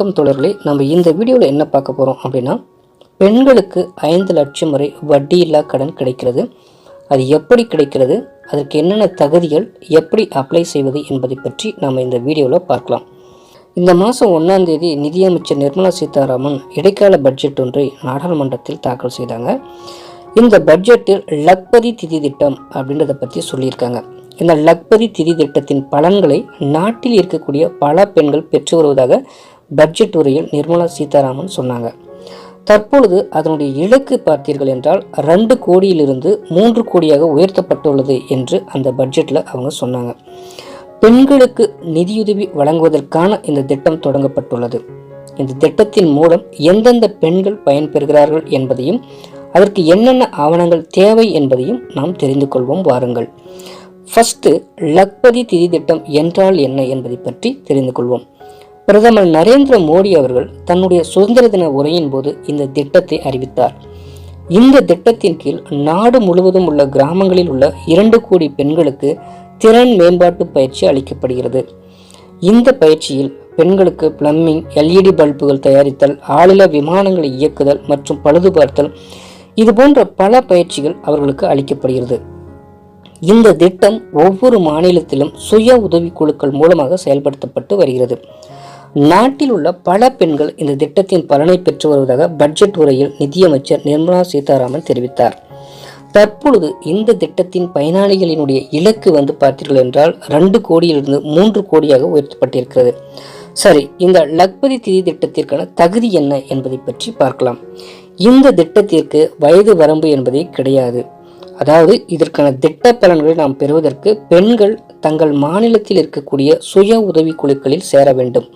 வணக்கம் தொடர்களே நம்ம இந்த வீடியோவில் என்ன பார்க்க போகிறோம் அப்படின்னா பெண்களுக்கு ஐந்து லட்சம் வரை வட்டியில்லா கடன் கிடைக்கிறது. அது எப்படி கிடைக்கிறது? அதற்கு என்னென்ன தகுதிகள்? எப்படி அப்ளை செய்வது என்பதை பற்றி நாம் இந்த வீடியோவில் பார்க்கலாம். இந்த மாதம் ஒன்றாம் தேதி நிதியமைச்சர் நிர்மலா சீதாராமன் இடைக்கால பட்ஜெட் ஒன்றை நாடாளுமன்றத்தில் தாக்கல் செய்தாங்க. இந்த பட்ஜெட்டில் லக்பதி திதி திட்டம் அப்படின்றத பற்றி சொல்லியிருக்காங்க. இந்த லக்பதி திதி திட்டத்தின் பலன்களை நாட்டில் இருக்கக்கூடிய பல பெண்கள் பெற்று வருவதாக பட்ஜெட் உரையில் நிர்மலா சீதாராமன் சொன்னாங்க. தற்பொழுது அதனுடைய இலக்கு பார்த்தீர்கள் என்றால் ரெண்டு கோடியிலிருந்து மூன்று கோடியாக உயர்த்தப்பட்டுள்ளது என்று அந்த பட்ஜெட்டில் அவங்க சொன்னாங்க. பெண்களுக்கு நிதியுதவி வழங்குவதற்கான இந்த திட்டம் தொடங்கப்பட்டுள்ளது. இந்த திட்டத்தின் மூலம் எந்தெந்த பெண்கள் பயன்பெறுகிறார்கள் என்பதையும் அதற்கு என்னென்ன ஆவணங்கள் தேவை என்பதையும் நாம் தெரிந்து கொள்வோம் வாருங்கள். ஃபஸ்ட்டு லக்பதி திதி திட்டம் என்றால் என்ன என்பதை பற்றி தெரிந்து கொள்வோம். பிரதமர் நரேந்திர மோடி அவர்கள் தன்னுடைய சுதந்திர தின உரையின் போது இந்த திட்டத்தை அறிவித்தார். இந்த திட்டத்தின் கீழ் நாடு முழுவதும் உள்ள கிராமங்களில் உள்ள இரண்டு கோடி பெண்களுக்கு திறன் மேம்பாட்டு பயிற்சி அளிக்கப்படுகிறது. இந்த பயிற்சியில் பெண்களுக்கு பிளம்பிங் எல்இடி பல்புகள் தயாரித்தல் ஆளில விமானங்களை இயக்குதல் மற்றும் பழுதுபார்த்தல் இது போன்ற பல பயிற்சிகள் அவர்களுக்கு அளிக்கப்படுகிறது. இந்த திட்டம் ஒவ்வொரு மாநிலத்திலும் சுய உதவிக்குழுக்கள் மூலமாக செயல்படுத்தப்பட்டு வருகிறது. நாட்டில் உள்ள பல பெண்கள் இந்த திட்டத்தின் பலனை பெற்று வருவதாக பட்ஜெட் உரையில் நிதியமைச்சர் நிர்மலா சீதாராமன் தெரிவித்தார். தற்பொழுது இந்த திட்டத்தின் பயனாளிகளினுடைய இலக்கு வந்து பார்த்தீர்கள் என்றால் ரெண்டு கோடியிலிருந்து மூன்று கோடியாக உயர்த்தப்பட்டிருக்கிறது. சரி இந்த லக்பதி திதி திட்டத்திற்கான தகுதி என்ன என்பதை பற்றி பார்க்கலாம். இந்த திட்டத்திற்கு வயது வரம்பு என்பதே கிடையாது. அதாவது இதற்கான திட்ட பலன்களை நாம் பெறுவதற்கு பெண்கள் தங்கள் மாநிலத்தில் இருக்கக்கூடிய சுய உதவி குழுக்களில் சேர வேண்டும்.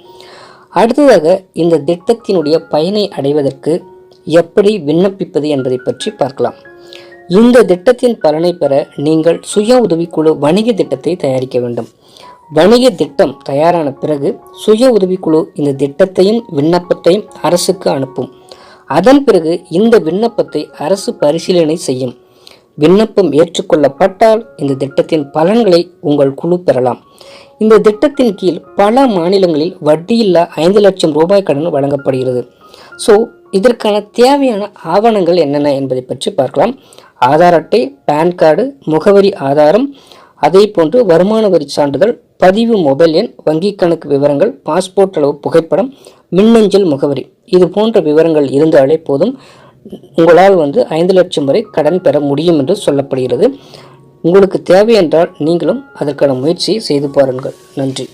அடுத்ததாக இந்த திட்டத்தினுடைய பயனை அடைவதற்கு எப்படி விண்ணப்பிப்பது என்பதை பற்றி பார்க்கலாம். இந்த திட்டத்தின் பலனை பெற நீங்கள் சுய உதவிக்குழு வணிக திட்டத்தை தயாரிக்க வேண்டும். வணிக திட்டம் தயாரான பிறகு சுய உதவிக்குழு இந்த திட்டத்தையும் விண்ணப்பத்தையும் அரசுக்கு அனுப்பும். அதன் பிறகு இந்த விண்ணப்பத்தை அரசு பரிசீலனை செய்யும். விண்ணப்பம் ஏற்றுக்கொள்ளப்பட்டால் இந்த திட்டத்தின் பலன்களை உங்கள் குழு பெறலாம். இந்த திட்டத்தின் கீழ் பல மாநிலங்களில் வட்டியில்லா ஐந்து லட்சம் ரூபாய் கடன் வழங்கப்படுகிறது. ஸோ இதற்கான தேவையான ஆவணங்கள் என்னென்ன என்பதை பற்றி பார்க்கலாம். ஆதார் அட்டை பேன் கார்டு முகவரி ஆதாரம் அதே போன்று வருமான வரி சான்றிதழ் பதிவு மொபைல் எண் வங்கி கணக்கு விவரங்கள் பாஸ்போர்ட் அளவு புகைப்படம் மின்னஞ்சல் முகவரி. இது போன்ற விவரங்கள் இருந்தாலே போதும் உங்களால் வந்து ஐந்து லட்சம் வரை கடன் பெற முடியும் என்று சொல்லப்படுகிறது. உங்களுக்கு தேவை என்றால் நீங்களும் அதற்கான முயற்சியை செய்து பாருங்கள். நன்றி.